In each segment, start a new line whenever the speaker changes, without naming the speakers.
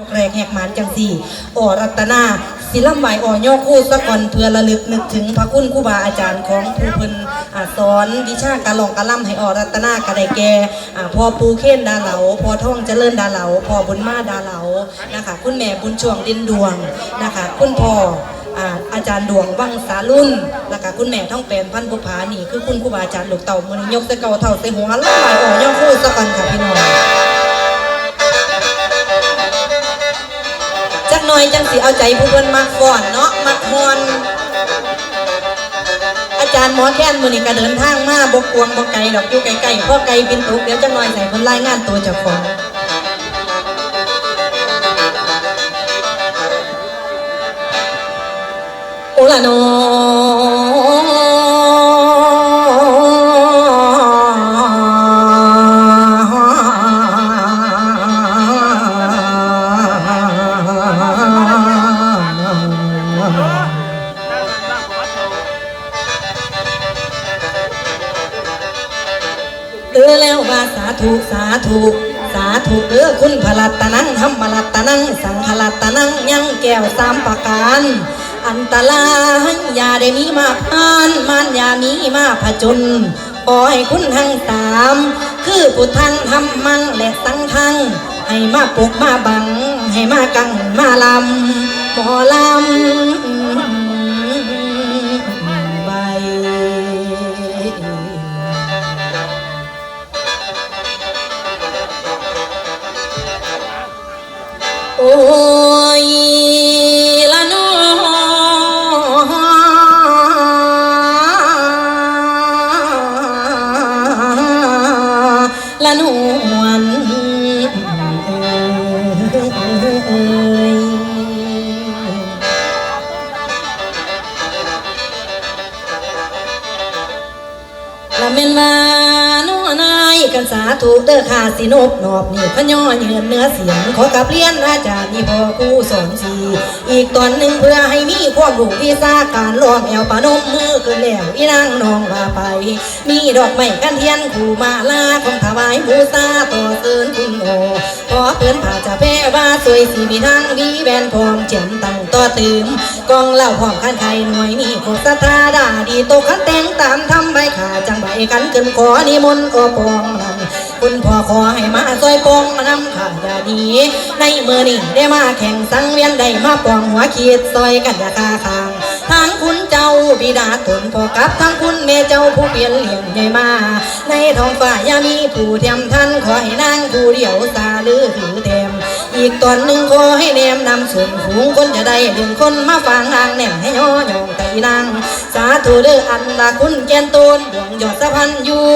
ยกแรกแหกหมานจังสี่อรัตนาศิลำไหวอ่อย่อคู่สะก่อนเพื่อระลึกนึกถึงพระคุณครูบาอาจารย์ของผู้เพิ่นอสอนวิชาการลองการล่ำให้อรัตนากระไดแก่พอปูเค้นดาเหลาพอท่องเจริญดาเหลาพอบุญมาดาเหลานะคะ คุณแม่บุญช่วงดินดวงนะคะ คุณพ่ออาอาจารย์ดวงวังสารุ่นแล้วก็คุณแม่ท่องแปลนพันธุ์บุภานี่คือคุณครูบาอาจารย์หลูกเต่ามือนี้ยกตะเกาเท่าใส่หัวลำไหวอ่อย่อคู่สะก่อนค่ะพี่น้อง หน่อยจังสิเอาใจผู้เพิ่นมักฟ้อนเนาะมักฮอนอาจารย์หมอแค้นมือนี่ก็เดินทางมาบกวงบกไกลดอกอยู่ไกลๆพ่อไกลบินตกเดี๋ยวจักหน่อยใส่คนรายงานตัวเจ้าของโอละน ธุสาธุ สาธุเออคุณพลัตตนังธรรมลัตตนัง สังฆลัตตนังยังแก้วสามประการ อันตรายยาได้มีมาพานมานยามีมาผจญขอให้คุณทั้งสาม คือพุทธังธรรมังและสังฆัง ให้มาปุกมาบัง ให้มากังมาลำหมอลำ โอ้ ธุเด้อขาสินบนอบนี่พะย่อเยือนเนื้อเสียง ขอกับเรียนอาจารย์นี่พ่อครูสอนสีอีกตอนหนึ่งเพื่อให้มีความรู้วิชาการล้อมแอวปานมมือขึ้นแล้วอีนางน้องว่าไป มีดอกไม้กันเทียนคู่มาลาของถวายบูชาต่อเสินคุณโอขอเพื่อนผ่าจะแพ้ว่าสวยสีมีทางวีแบนพร้อมเจียมตั้งต่อตืมกองเหล่าพร้อมขันไข่หน่วยมีโคตรตาดาดีตกขันแต่งตามทำใบขาจังใบกันขึ้นขอนิมนต์อปองนั่น คุณพ่อขอให้มาซอยปองมานำขาอย่าดี ในมือนี้ได้มาแข่งสังเวียนได้มาปองหัวขีดซอยกันอย่าคาคางทางคุณเจ้าบิดาตนพ่อกับทางคุณแม่เจ้าผู้เปลี่ยนเหลี่ยมใหญ่มา ในท้องฟ้าอย่ามีผู้เทียมท่านขอให้นางผู้เดียวสาลือถือเต็ม อีกตอนหนึ่งขอให้แนมนำส่วนฝูงคนจะได้เรื่องคนมาฟังนางแนมให้ย่อยองไตนาง สาธุเด้ออันละคุณแกนโตนดวงยอดสะพันอยู่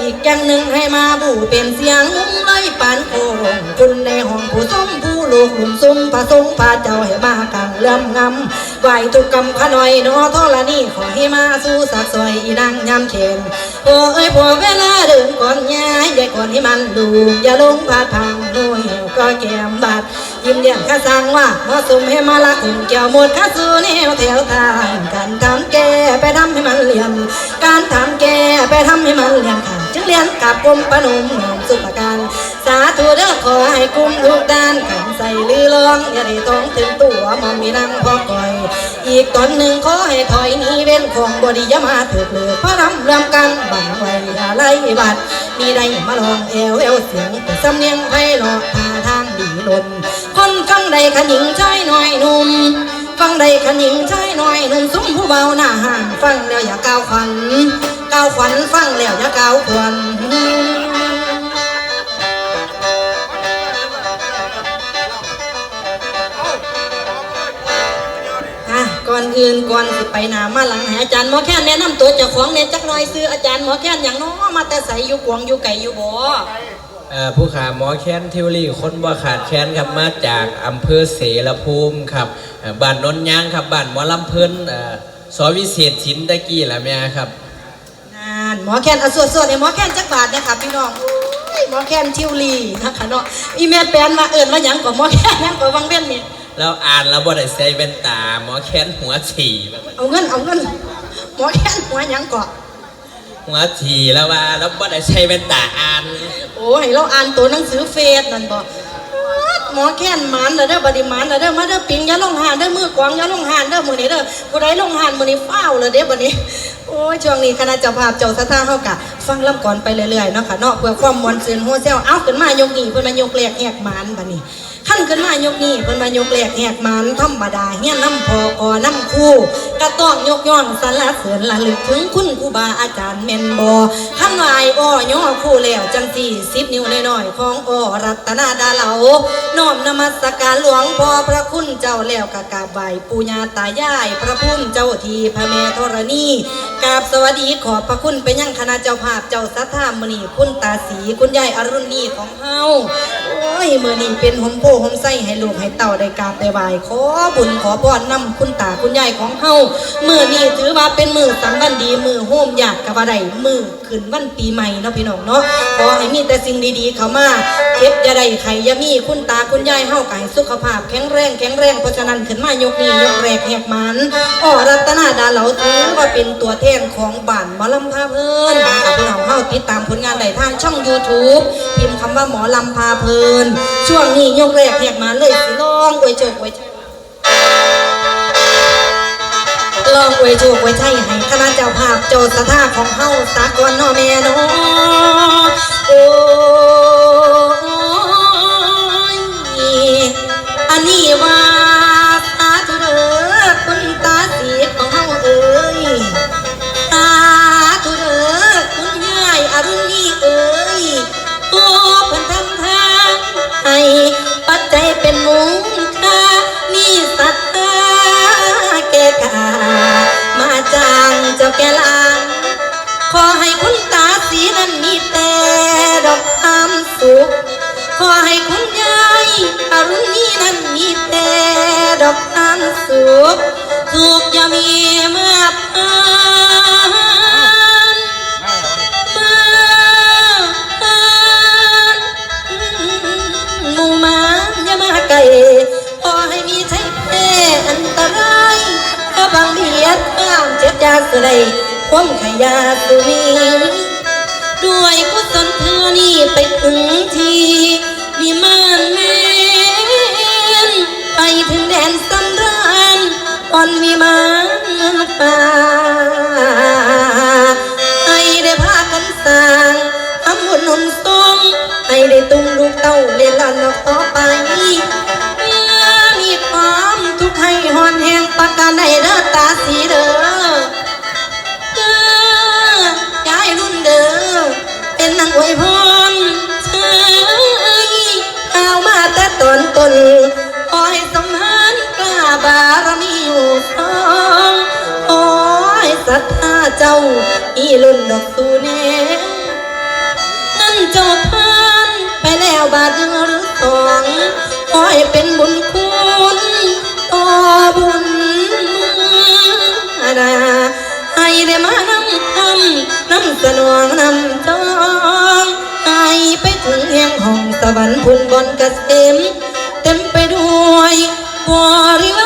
อีกอย่างหนึ่งให้มาบูเป็นเสียงงุ้มไล่ปานโคงคุณในห้องผู้ส้มผู้ลูกหลุมซุ่มพระทรงพระเจ้าให้มากังเลื่อมงำไหวทุกกรรมขน่อยนอทอละนี่ขอให้มาสู่สักซอยอีนางยำเข็นโอ้เอ้ยพอเวลาเดินก่อนย้ายอย่ก่อนให้มันดูอย่าลงพาดทางหน่วย ก็แก้มบาดยิ้มเลี้ยงข้าสั่งว่ามาะสมให้มาละอุ่นแก้วหมดข้าสู่แนวแถวทางการทำแก่ไปทำให้มันเลี่ยมการทำแก่ไปทำให้มันเลี่ยมขาดจึงเรียนกับกรมปนมหอมสุภการสาธุเด้อขอให้กุมทุกด้านขันใส่ลือลองอย่าได้ต้องถึงตัวมอมมีนั่งพอก่อย อีกตอนหนึ่งขอให้ถอยหนี้เว้นของบริยามาถือเลือพระรำรำกันบังไว้อย่าไล่บัดมีได้มาลองเอวเอวเสียงแต่สำเนียงไพเราะ ท่าทางดีลนคนฟังใดขะหญิงชายน้อยหนุ่มฟังใดขะหญิงชายน้อยหนุ่มซุ้มผู้เบาหน้าห่างฟังแล้วอย่าก้าวขวัญก้าวขวัญฟังแล้วอย่าก้าวขวัญอะก่อนอื่นก่อนสิไปหนามาหลังให้อาจารย์หมอแค้นแนะนำตัวเจ้าของเนี่ยจักหน่อยซื้ออาจารย์หมอแค้นอย่างน้อมาแต่ใสอยู่กวงอยู่ไก่อยู่บ่
ผู้ขาหมอแค้นทิวลี่คนบ่ขาดแค้นครับมาจากอำเภอเสรภูมิครับเอ่อบ้านนนยางครับบ้านหมอลำเพิ่นเอ่อสอวิเศษชินตะกี้ละแม่ครับ
นานหมอแค้นอะสวดสวดเนี่ยหมอแค้นจักบาทเนี่ยค่ะพี่น้องโอ้ยหมอแค้นทิวลีนะคะเนาะอีแม่แปลนมาเอิ้นว่าหยังก็หมอแค้นหยังก็วังเว้นนี่
แล้วอ่านแล้วบ่ได้ใส่แว่นตาหมอแค้นหัวฉี่แบบ
เอาเงินเอาเงินหมอแค้นหัวหยังก็
หัวฉี่แล้วว่าแล้วบ่ได้ใส่แว่นตาอ่าน
โอ้ยเราอ่านตัวหนังสือเฟซนั่นบ่หมอแค้นหมันเด้อเด้อบดีมันเด้อเด้อมาเด้อปิงอย่าลงหานเด้อมือกวางอย่าลงหานเด้อมือนี้เด้อผู้ใดลงหานมือนี้ฟ้าเลยเด้อบัดนี้ โอ้ยช่วงนี้คณะเจ้าภาพเจ้าสถานเฮากะ ฟังลำก่อนไปเรื่อยๆเนาะค่ะเนาะเพื่อความมวลซื่นหัวแซวเอาขึ้นมายกนี่เพิ่นมายกแลกแหกหมันบัดนี้ ขั้นขึ้นมายกนี่เพิ่นมายกแหลกแหกมันธรรมดาเฮียน้ำพออน้ำคู่ก็ต้องยกย่องสรรเสริญระลึกถึงคุณครูบาอาจารย์แม่นบ่ขั้นวายอ้อย่อคู่แล้วจังสี่สิบนิ้วน้อยๆของอ้อรัตนาดาเหลาน้อมนมัสการหลวงพ่อพระคุณเจ้าแล้วกะกาบไหว้ปู่ย่าตายาย พระพุ่มเจ้าทีพระแม่ธรณีกราบสวัสดีขอบพระคุณไปยังคณะเจ้าภาพเจ้าสัทธามณีคุณตาสีคุณยายอรุณีของเฮา ยมื้อนี้เป็นหมโพหมไส้ให้ลูกให้เต่าได้กราบได้ไหว้ขอบุญขอพรนำคุณตาคุณยายของเฮามื้อนี้ถือว่าเป็นมือสำคัญดีมือโฮมญาติกับว่าได้มื้อขึ้นวันปีใหม่เนาะพี่น้องเนาะขอให้มีแต่สิ่งดีๆ เข้ามาเก็บอย่าได้ไขยามีคุณตาคุณยายเฮาไก็ให้สุขภาพแข็งแรงแข็งแรงเพราะฉะนั้นขึ้นมายกนี้ยกแรกแหกมันอ้อรัตนาดาเหลาถือว่าเป็นตัวแทนของบ้านหมอลำพาเพลินนะคะพี่น้องเฮาติดตามผลงานได้ทางช่อง YouTube พิมพ์คำว่าหมอลำพาเพลินช่วงนี้ยกแรกแหกมาเลยสิลองไวยโจกไวยชัยลองไวยโจกไวยชัยให้คณะเจ้าภาพโจสท่าของเฮาสากวันาะแม่นาะโอ้ยอันนี้ว่า สุข ขอให้คุณยายอรุณีนั้นมีแต่ดอกความสุขทุกอย่ามีมาผ่านมาผ่านหมู่หมาอย่ามาไกลขอให้มีใช้แพ้อันตรายถ้าบางเบียดข้ามเจ็บยาสุดใดความขยาสุนี ด้วยกุศลเธอนี่ไปถึงทีวิมานแมนไปถึงแดนสำราญอ่อนวิมานฟ้า อยู่ทองขอให้ศรัทธาเจ้า อีรุ่นดอกสูเนนั่นเจ้าพานไปแล้วบาทหนึ่งหรือสองขอให้เป็นบุญคุณต่อบุญดาให้ได้มานำคำนำสนวงนำจองให้ไปถึงแห่งห้องสวรรค์พุนบนเกษมเต็มไปด้วยบริว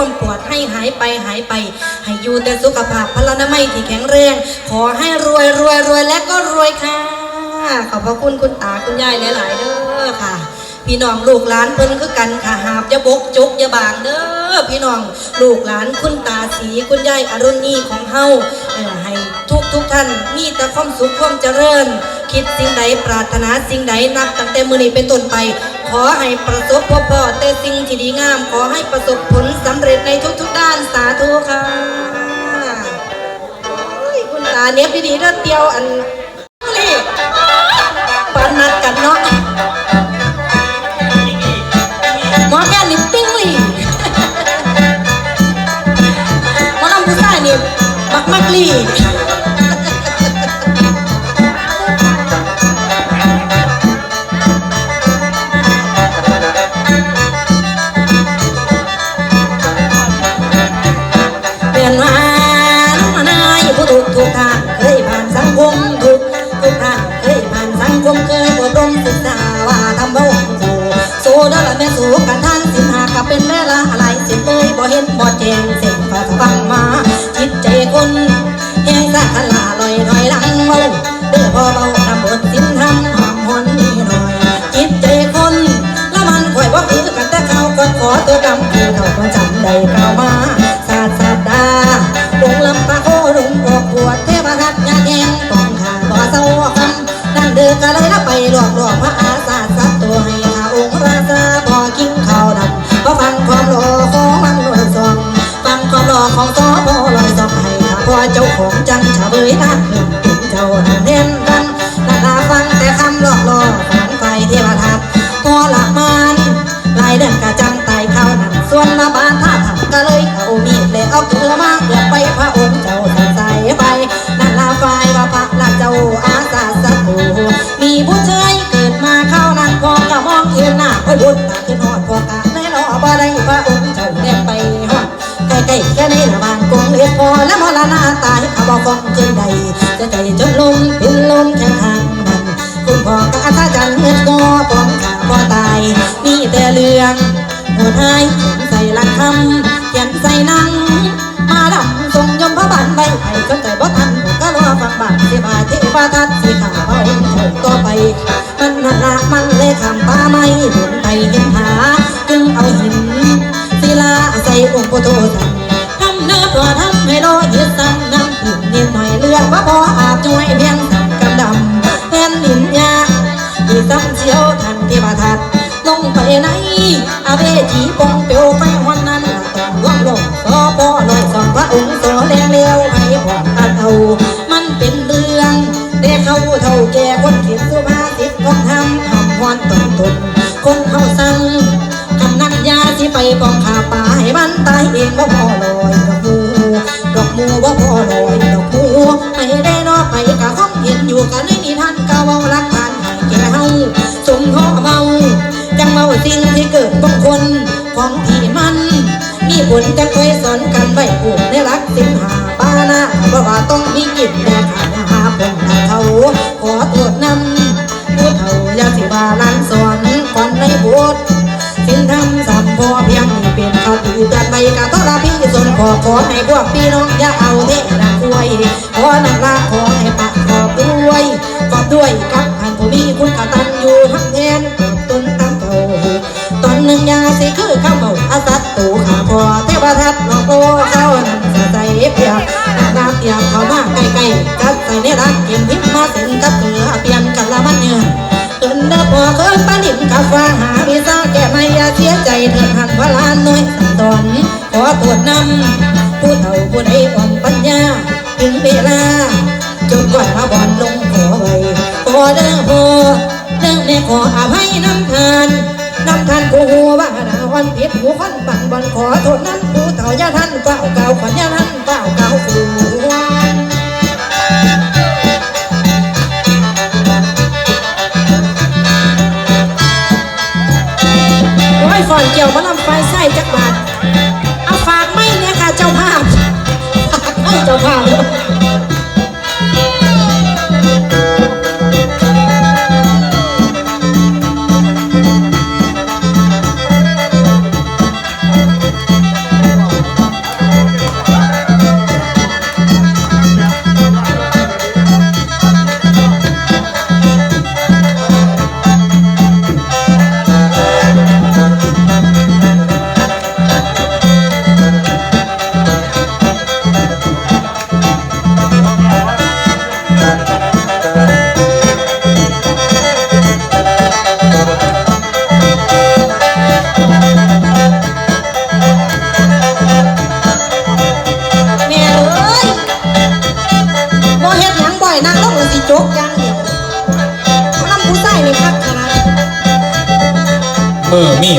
ความปวดให้หายไปหายไป ให้อยู่แต่สุขภาพพลานามัยที่แข็งแรง ขอให้รวยรวยรวยและก็รวยค่ะ ขอบพระคุณคุณตาคุณยายหลายๆเด้อค่ะ พี่น้องลูกหลานเพิ่นคือกันค่ะหาบอย่าบกจกอย่าบางเด้อพี่น้องลูกหลานคุณตาสีคุณยายอรุณีของเฮาให้ทุกทุกท่านมีแต่ความสุขความเจริญ คิดสิ่งใดปรารถนาสิ่งใดนับตั้งแต่มือนี้เป็นต้นไป ขอให้ประสบพบพอแต่สิ่งที่ดีงาม ขอให้ประสบผลสำเร็จในทุกๆด้านสาธุค่ะคุณตาเนี้ยบดีๆเด้อเตียวอันนี่ปานนัดกันเนาะหมอแก่ลิปปิ้งลี่บักมักลี่ เป็นว่าน้องนายผู้ทุกทุกทางเคยผ่านสังคมทุกทุกทางเคยผ่านสังคมเคยอบรมศึกษาว่าทำบ่สู่สู้เด้อละแม่สู้กันท่านสินหากับเป็นเวลาอะไรสียงเอ้ยบ่เห็นบ่แจงเสียงฟ้าฟังมาจิตใจคนแห้งสะขลาลอยถอยหลังเมาเด้อพอเบาทำบทสินทำหอมหอนนี่หน่อยจิตใจคนละมันคอยว่าคือกันแต่เขาก็ขอตัวดำคือเขาก็จำได้กล่ามา บ่ได้พระองค์เจ้าเดินไปหอดใกล้ๆแค่ในระบางกงเลียพอและมรณาตายเขาบอกฟองขึ้นใดจะใจจนลมเป็นลมแข็งทางนั้นคุณพ่อกับอาจารย์เงินก็ป้องขาพ่อตายมีแต่เรื่องหัวท้ายใส่หลักคำเขียนใส่นังมาดำทรงยมพระบานใบไผ่สนใจบ่ทันผมก็รอฟังบาทเสียบาเทวทัตสีขาพระองค์ถูกต่อไปมันนั่นละมันเลยคำป้าไม่เห็นไปเห็นหา กูโตสันทำเนื้อตัวทำให้รอยึดสั่งน้ำผึ้งนิดหน่อยเลือกว่าพออาบช่วยเพีย ตาพอลอยดอกมูดอกมูบ่าพอลอยดอกมูให้ได้นอไปกะห้องเห็นอยู่กันไม่มีท่านกะเว้ารักทานให้แก่เฮาสมพ่อเมาจังเมาสิ่งที่เกิดบางคนของที่มันมีผลจะเคยสอนกันไว้ผูกในรักสิงหาปานะเพราะว่าต้องมีกิจแม่ขาหาพงนาเขาขอตรวจนำผู้เฒ่าอยาสิบาลันสอนควันในบทสิ้นทำ เขาตีเตือนไปกะต้อนรับพี่ส่วนขอขอให้พวกพี่น้องอย่าเอาเทนะอวยขอนักลาขอให้ปะขอบด้วยขอบด้วยกับท่านผู้มีคุณกตัญญูทั้งแทนเกิดตนตั้งโตตอนหนึ่งยาสิคือข้าวเมาอาสัตตูขาพอเทวทัตหลอกโลเข้านั่นจะใส่เพียบน้ำเตียบเข้ามาใกล้ๆจัดใส่ในรักเก็บพิมมาเส้นกับเกลือเปลี่ยนกันละมันเยือนจนเด้อพอเคยปานิมกับฟ้าหา เสียใจเถิดหันพลานน้อยสันตอนขอตรวจนำผู้เฒ่าผู้ใดอ่อนปัญญา ถึงเวลาจนกว่าพระบอลลงขอไว้ขอเด้อพอเรื่องในขออภัยน้ำทานน้ำทานกูหัวว่าดาวันผิดหูคันบังบอลขอโทษนั้นผู้เฒ่าย่าท่านเก่าเก่าขวัญอย่าท่านเก่าเก่าฟู อ้ยฝอนเกี่ยวมะลำไฟไส้จักบาท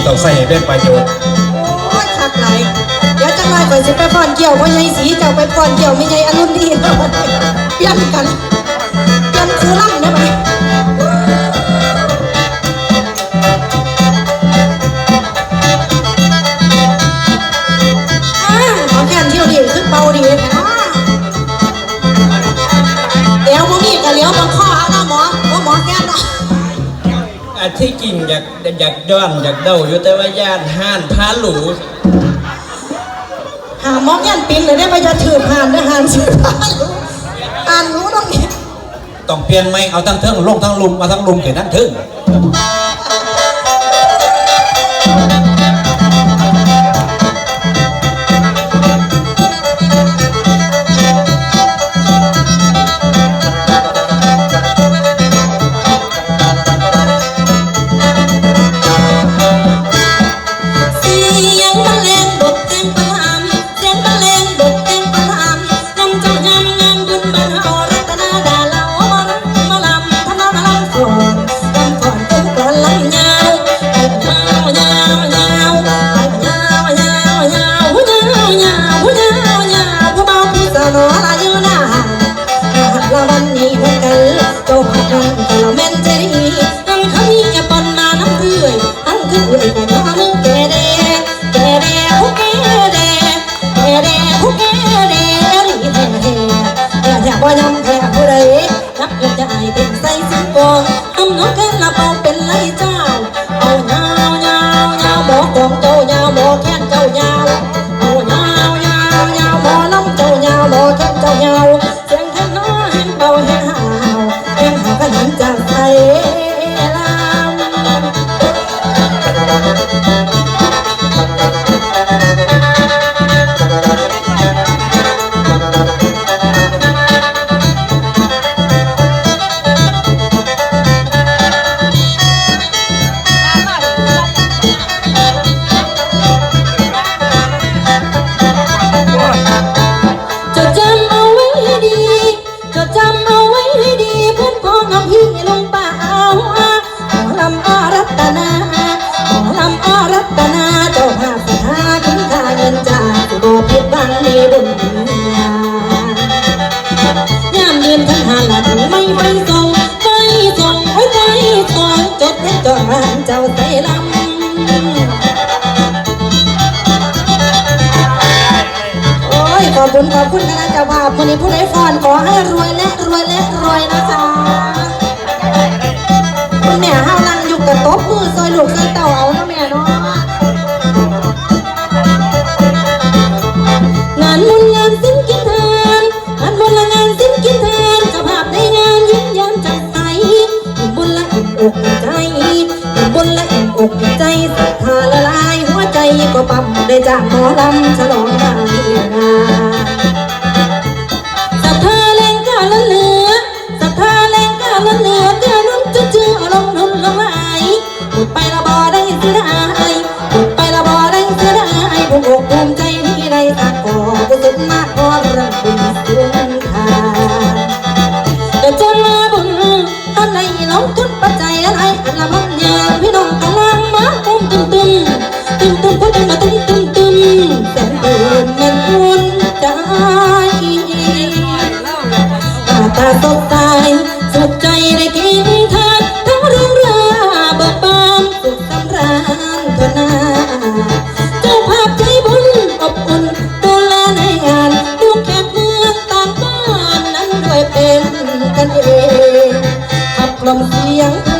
ต้องใส่เป็นประโยชน์
โอ้ยคักไหลเดี๋ยวจังไรก่อนสิไปพ่อนเกี่ยวไม่ใช่สีเจ้าไปพ่อนเกี่ยวไม่ใช่อารมณ์ดีเนาะเปลี่ยนกันเปลี่ยนคูล่ำนะไปอ้าวของแค่เที่ยวดีคือเบาดีนะ ที่กินอ
ยากอยากย้อนอยากเดาอยู่แต่ว่าญาติห้านพาหลู
หามองยันปิงเลยได้ไปจะถือผ่านได้หานสื่อผ่านอ่านรู้ตรงนี้
ต้องเปลี่ยนไหมเอาทั้งเทิงลงทั้งลุมมาทั้งลุมเกิดทั้งเทิง
บ่ยำแพ้ผู้ใดนับยกจะอายเป็นใส่สิงโก นี้ผู้ใดฟอนขอให้รวยและรวยและรวยนะจ๊ะคุณแม่ห้าวลังอยู่กับโต๊ะมือซอยหลูกซอยเต่าเอานแม่เนาะงานมุนงานสิ้นกินทานงานบุญละงานสิ้นกินทานเจ้าภาพได้งานยิ้มยามจังใสบุญละออกใจบุญละออกใจศรัาละลายหัวใจก็ปั๊มได้จากหมอลำฉลองงาน กันเองขับลมเสียง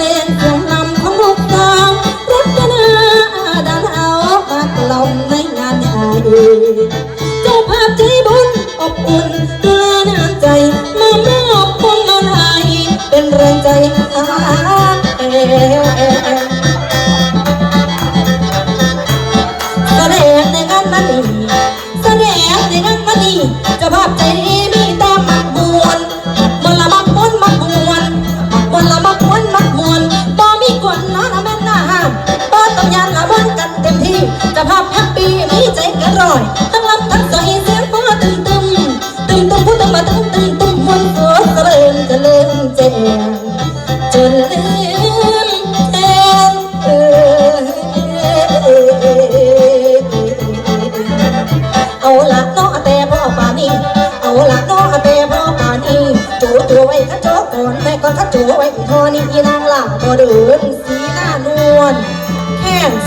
จะพาพัก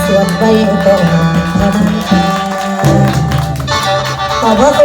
สวดไปก็หาทำขอบพระคุณ